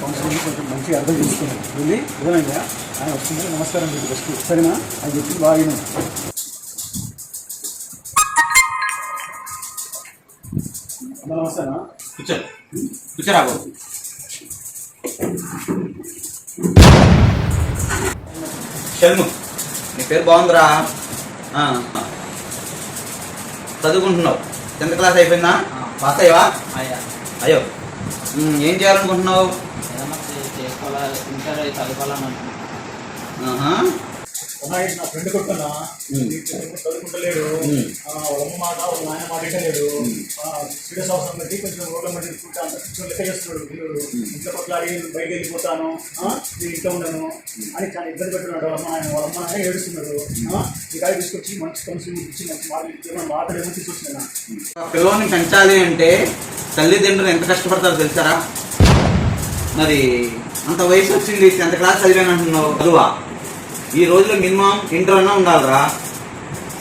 Counselling కొంచెం మంచిగా అర్థం చేసుకున్నాను వెళ్ళి ఆయన వస్తుంది నమస్కారం మీకు ఫస్ట్ సరేనా అని చెప్పి బాగా నమస్కారం అమ్మ కూర్చోరా బాబు షణ్ము నీ పేరు బాగుందిరా చదువుకుంటున్నావు. టెన్త్ క్లాస్ అయిపోయిందా? పాస్ అయ్యవా? అయ్యా. ఏం చేయాలనుకుంటున్నావు? నా ఫ్రెండ్. చదువుకుంటలేడు. వాళ్ళ అమ్మ మాట వాళ్ళ నాయన మాట వింటలేడు. సీరియస్ అవసరం పెట్టి కొంచెం రోడ్ల మధ్య తీసుకుంటే అంత కొంచెం లెక్క చేస్తున్నాడు పిల్లడు ఇంట్లో కొట్లాడి బయటకు వెళ్ళిపోతాను నేను ఇంట్లో ఉండను అని చాలా ఇబ్బంది పెట్టున్నాడు వాళ్ళ అమ్మ వాళ్ళ ఏడుస్తున్నాడు. ఆ, ఈ గాడి తీసుకొచ్చి మంచి కౌన్సిలింగ్ ఇచ్చి మంచి మార్కులు ఇచ్చి మన మాటలు తీసుకొచ్చిన. పిల్లల్ని పెంచాలి అంటే తల్లిదండ్రులు ఎంత కష్టపడతారో తెలుసారా? మరి అంత వయసు వచ్చింది టెన్త్ క్లాస్ చదివాను అంటున్నావు? చదువా? ఈ రోజులో మినిమం ఇంటర్ అన్నా ఉండాలిరా.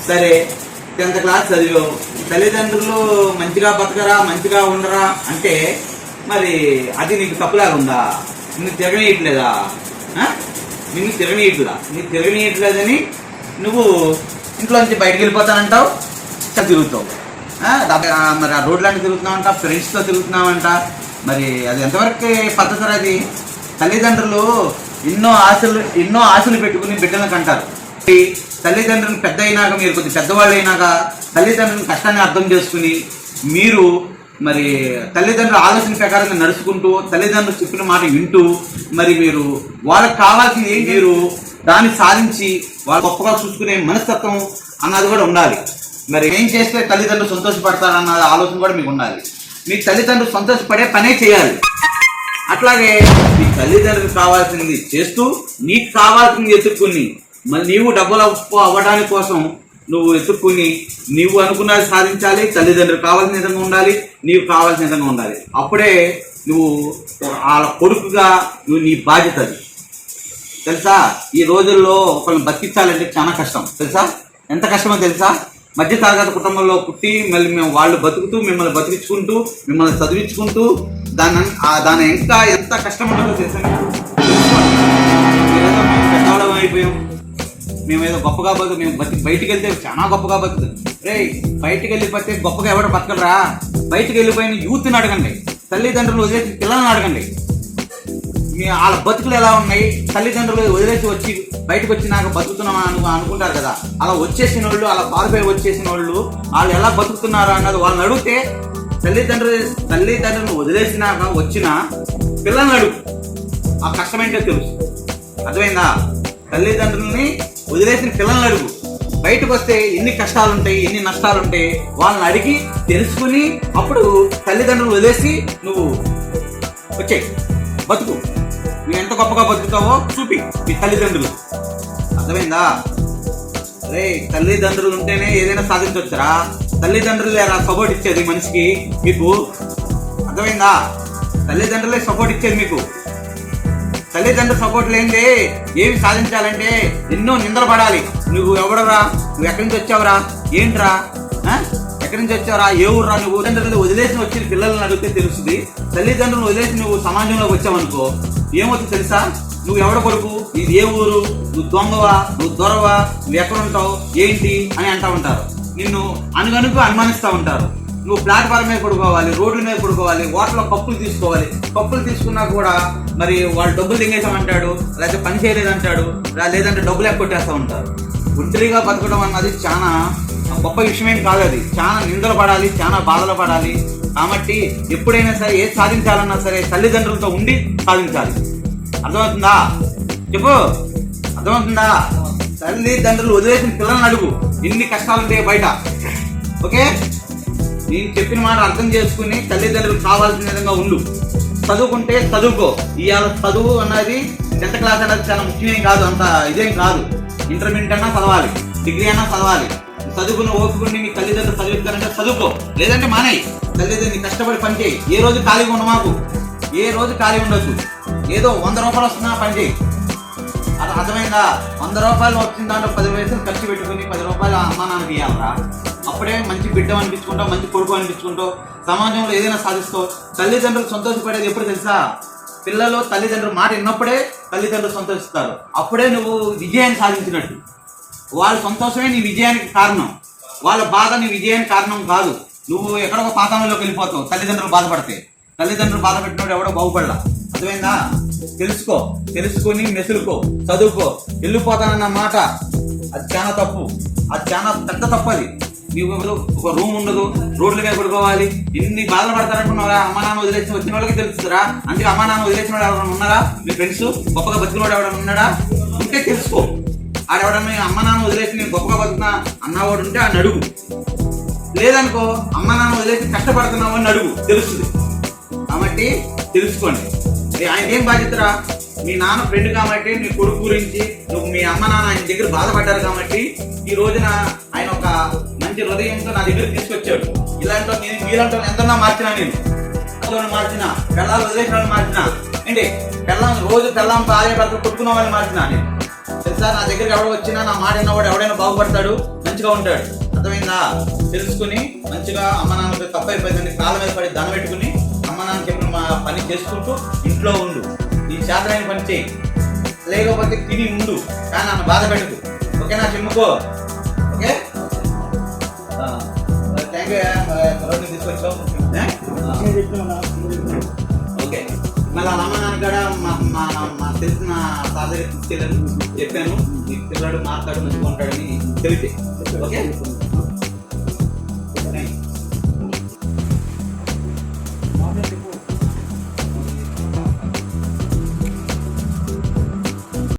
సరే టెన్త్ క్లాస్ చదివావు? తల్లిదండ్రులు మంచిగా బతకరా మంచిగా ఉండరా అంటే మరి అది నీకు తప్పులాగా ఉందా? నిన్ను తిరగనీయట్లేదా? నిన్ను తిరగనీయట్లా నీకు తిరగనీయట్లేదని నువ్వు ఇంట్లో నుంచి బయటకు వెళ్ళిపోతానంటావు ఇట్లా తిరుగుతావు. ఆ, మరి ఆ రోడ్లన్నీ తిరుగుతున్నావంట ఫ్రెండ్స్తో తిరుగుతున్నావంట. మరి అది ఎంతవరకు పద్ధతి అది? తల్లిదండ్రులు ఎన్నో ఆశలు ఎన్నో ఆశలు పెట్టుకుని బిడ్డలకు అంటారు తల్లిదండ్రులు పెద్ద అయినాక మీరు కొద్ది పెద్దవాళ్ళు అయినాక తల్లిదండ్రులను కష్టాన్ని అర్థం చేసుకుని మీరు మరి తల్లిదండ్రుల ఆలోచన ప్రకారంగా నడుచుకుంటూ తల్లిదండ్రులు చెప్పిన మాట వింటూ మరి మీరు వాళ్ళకి కావాల్సింది ఏం మీరు దాన్ని సాధించి వాళ్ళ గొప్పగా చూసుకునే మనస్తత్వం అన్నది కూడా ఉండాలి. మరి ఏం చేస్తే తల్లిదండ్రులు సంతోషపడతారన్న ఆలోచన కూడా మీకు ఉండాలి. మీ తల్లిదండ్రులు సంతోషపడే పనే చేయాలి. అట్లాగే నీ తల్లిదండ్రులకు కావాల్సింది చేస్తూ నీకు కావాల్సింది ఎత్తుక్కుని మరి నీవు డబ్బులు అప్పు అవ్వడానికి కోసం నువ్వు ఎత్తుక్కుని నీవు అనుకున్నది సాధించాలి తల్లిదండ్రులు కావాల్సిన విధంగా ఉండాలి నీవు కావాల్సిన విధంగా ఉండాలి. అప్పుడే నువ్వు వాళ్ళ కొడుకుగా నువ్వు నీ బాధ్యత అది. తెలుసా? ఈ రోజుల్లో ఒకరిని బతికించాలంటే చాలా కష్టం. తెలుసా? ఎంత కష్టమో తెలుసా? మధ్య తరగతి కుటుంబంలో పుట్టి మళ్ళీ మేము వాళ్ళు బతుకుతూ మిమ్మల్ని బతికించుకుంటూ మిమ్మల్ని చదివించుకుంటూ దాని దాని ఇంకా ఎంత కష్టం ఉంటుందో తెలుసా మేము పెద్దవాళ్ళం అయిపోయాం. మేమేదో గొప్పగా బతు మేము బతి బయటికి వెళ్తే చాలా గొప్పగా బతుకు రే బయటికి వెళ్ళిపోతే గొప్పగా ఎవడు బతకలరా? బయటికి వెళ్ళిపోయిన యూత్ని అడగండి. తల్లిదండ్రులు వదిలేసి పిల్లల్ని అడగండి. వాళ్ళ బతుకులు ఎలా ఉన్నాయి? తల్లిదండ్రులు వదిలేసి వచ్చి బయటకు వచ్చినాక బతుకుతున్నాం అను అనుకుంటారు కదా. అలా వచ్చేసిన వాళ్ళు అలా పారిపోయి వచ్చేసిన వాళ్ళు వాళ్ళు ఎలా బతుకుతున్నారు అన్నది వాళ్ళని అడిగితే తల్లిదండ్రులు తల్లిదండ్రులను వదిలేసినాక వచ్చిన పిల్లల్ని అడుగు. ఆ కష్టమేంటో తెలుసు. అర్థమైందా? తల్లిదండ్రులని వదిలేసిన పిల్లల్ని అడుగు. బయటకు వస్తే ఎన్ని కష్టాలు ఉంటాయి ఎన్ని నష్టాలు ఉంటాయి వాళ్ళని అడిగి తెలుసుకుని అప్పుడు తల్లిదండ్రులు వదిలేసి నువ్వు వచ్చేయి. బతుకు. నువ్వు ఎంత గొప్పగా బతుకుతావో చూపి మీ తల్లిదండ్రులు. అర్థమైందా? రే తల్లిదండ్రులు ఉంటేనే ఏదైనా సాధించవచ్చురా తల్లిదండ్రులు లేరా సపోర్ట్ ఇచ్చేది మనిషికి? మీకు? అర్థమైందా? తల్లిదండ్రులే సపోర్ట్ ఇచ్చేది మీకు. తల్లిదండ్రుల సపోర్ట్ లేనిదే ఏమి సాధించాలంటే ఎన్నో నిందలు పడాలి. నువ్వు ఎవడరా నువ్వు ఎక్కడి నుంచి వచ్చావురా? ఏంట్రా? ఆ? ఎక్కడి నుంచి వచ్చావురా? ఏ ఊర్రా నువ్వు? తల్లిదండ్రులు వదిలేసి వచ్చిన పిల్లల్ని అడిగితే తెలుస్తుంది. తల్లిదండ్రులు వదిలేసి నువ్వు సమాజంలోకి వచ్చావనుకో ఏమవుతుంది తెలుసా? నువ్వు ఎవడ కొడుకు? ఇది ఏ ఊరు? నువ్వు దొంగవా? నువ్వు దొరవా? నువ్వు ఎక్కడుంటావు ఏంటి? అని అంటా ఉంటారు. నిన్ను అనుగనుకు అనుమానిస్తూ ఉంటారు. నువ్వు ప్లాట్ఫామ్ మీద పడుకోవాలి రోడ్ల మీద పడుకోవాలి వాటర్లో కప్పులు తీసుకోవాలి. కప్పులు తీసుకున్నా కూడా మరి వాళ్ళు డబ్బులు తింగేసామంటాడు లేకపోతే పని చేయలేదంటాడు రా- లేదంటే డబ్బులు ఎక్కొట్టేస్తా ఉంటారు ఒంటరిగా బతకడం అన్నది చాలా గొప్ప విషయమేం కాదు అది. చాలా నిందలు పడాలి చాలా బాధలు పడాలి. కాబట్టి ఎప్పుడైనా సరే ఏది సాధించాలన్నా సరే తల్లిదండ్రులతో ఉండి సాధించాలి. అర్థమవుతుందా? చెప్పు. అర్థమవుతుందా? తల్లిదండ్రులు వదిలేసిన పిల్లలను అడుగు. ఎన్ని కష్టాలు ఉంటాయి బయట. ఓకే? నేను చెప్పిన మాట అర్థం చేసుకుని తల్లిదండ్రులకు కావాల్సిన విధంగా ఉండు. చదువుకుంటే చదువుకో. ఇవాళ చదువు అన్నది టెన్త్ క్లాస్ అనేది చాలా ముఖ్యమేం కాదు అంత ఇదేం కాదు. ఇంటర్మీడియట్ అన్నా చదవాలి. డిగ్రీ అయినా చదవాలి. చదువుకున్న ఓపికండి మీ తల్లిదండ్రులు చదివిస్తారంటే చదువుకో. లేదంటే మానేయి. తల్లిదండ్రులు కష్టపడి పని చేయి. ఏ రోజు ఖాళీగా ఉన్న మాకు? ఏ రోజు ఖాళీ ఉండొచ్చు ఏదో వంద రూపాయలు వస్తున్నా పని చేయి. అది అర్థమైందా? వంద రూపాయలు వచ్చిన దాంట్లో పది పైసలు ఖర్చు పెట్టుకుని పది రూపాయలు అమ్మా నాన్నకి ఇవ్వాలరా అప్పుడే మంచి బిడ్డ అనిపించుకుంటావు మంచి కొడుకు అనిపించుకుంటావు సమాజంలో ఏదైనా సాధిస్తావు. తల్లిదండ్రులు సంతోషపడేది ఎప్పుడు తెలుసా? పిల్లలు తల్లిదండ్రులు మాట విన్నప్పుడే తల్లిదండ్రులు సంతోషిస్తారు. అప్పుడే నువ్వు విజయాన్ని సాధించినట్టు. వాళ్ళ సంతోషమే నీ విజయానికి కారణం. వాళ్ళ బాధ నీ విజయానికి కారణం కాదు. నువ్వు ఎక్కడో పాతంలోకి వెళ్ళిపోతావు తల్లిదండ్రులు బాధపడితే. తల్లిదండ్రులు బాధపెట్టినోడు ఎవడో బాగుపడలా. అర్థమైందా? తెలుసుకో తెలుసుకొని మెసులుకో చదువుకో. వెళ్ళిపోతానన్న మాట అది చాలా తప్పు. అది చాలా పెద్ద తప్పు అది నీకు ఒక రూమ్ ఉండదు రోడ్ల మీద పడుకోవాలి. ఎన్ని బాధలు పడతారనుకున్నారా అమ్మ నాన్న వదిలేసి వచ్చిన వాళ్ళకి తెలుస్తుందా అందుకే అమ్మ నాన్న వదిలేసిన వాడు ఎవరైనా ఉన్నారా? మీ ఫ్రెండ్స్ గొప్పగా బతికిన వాడు ఎవరైనా ఉన్నాడా? ఉంటే తెలుసుకో. ఆడెవడన్నా అమ్మ నాన్న వదిలేసి నేను గొప్పగా బతుకున్నా అన్నవాడు ఉంటే అని అడుగు. లేదనుకో అమ్మ నాన్న వదిలేసి కష్టపడుతున్నావు అని అడుగు. తెలుస్తుంది. కాబట్టి తెలుసుకోండి. ఆయన ఏం బాధ్యతరా? మీ నాన్న ఫ్రెండ్ కాబట్టి మీ కొడుకు గురించి నువ్వు మీ అమ్మ నాన్న ఆయన దగ్గర బాధపడ్డారు కాబట్టి ఈ రోజున ఆయన ఒక మంచి హృదయంతో నా దగ్గర తీసుకొచ్చాడు. ఇలాంటి నేను మీరంటో ఎంతన్నా మార్చినా నేను. మార్చిన పెళ్ళాలు వదిలేసిన వాళ్ళని మార్చిన. ఏంటి? పెళ్ళాం రోజు పెళ్ళాం భార్య భర్త కొట్టుకున్న వాళ్ళని మార్చిన నేను. తెలుసా? నా దగ్గరికి ఎవడో వచ్చినా నా మాట విన్నవాడు ఎవడైనా బాగుపడతాడు మంచిగా ఉంటాడు. అర్థమైందా? తెలుసుకుని మంచిగా అమ్మ నాన్న తప్ప అయిపోయిందని కాళ్ళ మీద పడి దండ పెట్టుకుని అమ్మ నాన్న చెప్పిన మా పని చేసుకుంటూ ఇంట్లో ఉండు. నీ చేతనైన పని చేయి. లేకపోతే తిని ఉండు. కానీ నన్ను బాధ పెట్టకు. ఓకేనా చిమ్ముకో. ఓకే? థ్యాంక్ యూ తీసుకొచ్చావు? ఓకే. మళ్ళీ అమ్మ నాన్న కూడా మా మా మా తెలిసిన సార్ తీసుకెళ్ళాను చెప్పాను. ఈ పిల్లడు మాట్లాడు మంచిగా ఉంటాడని తెలిపి. ఓకే?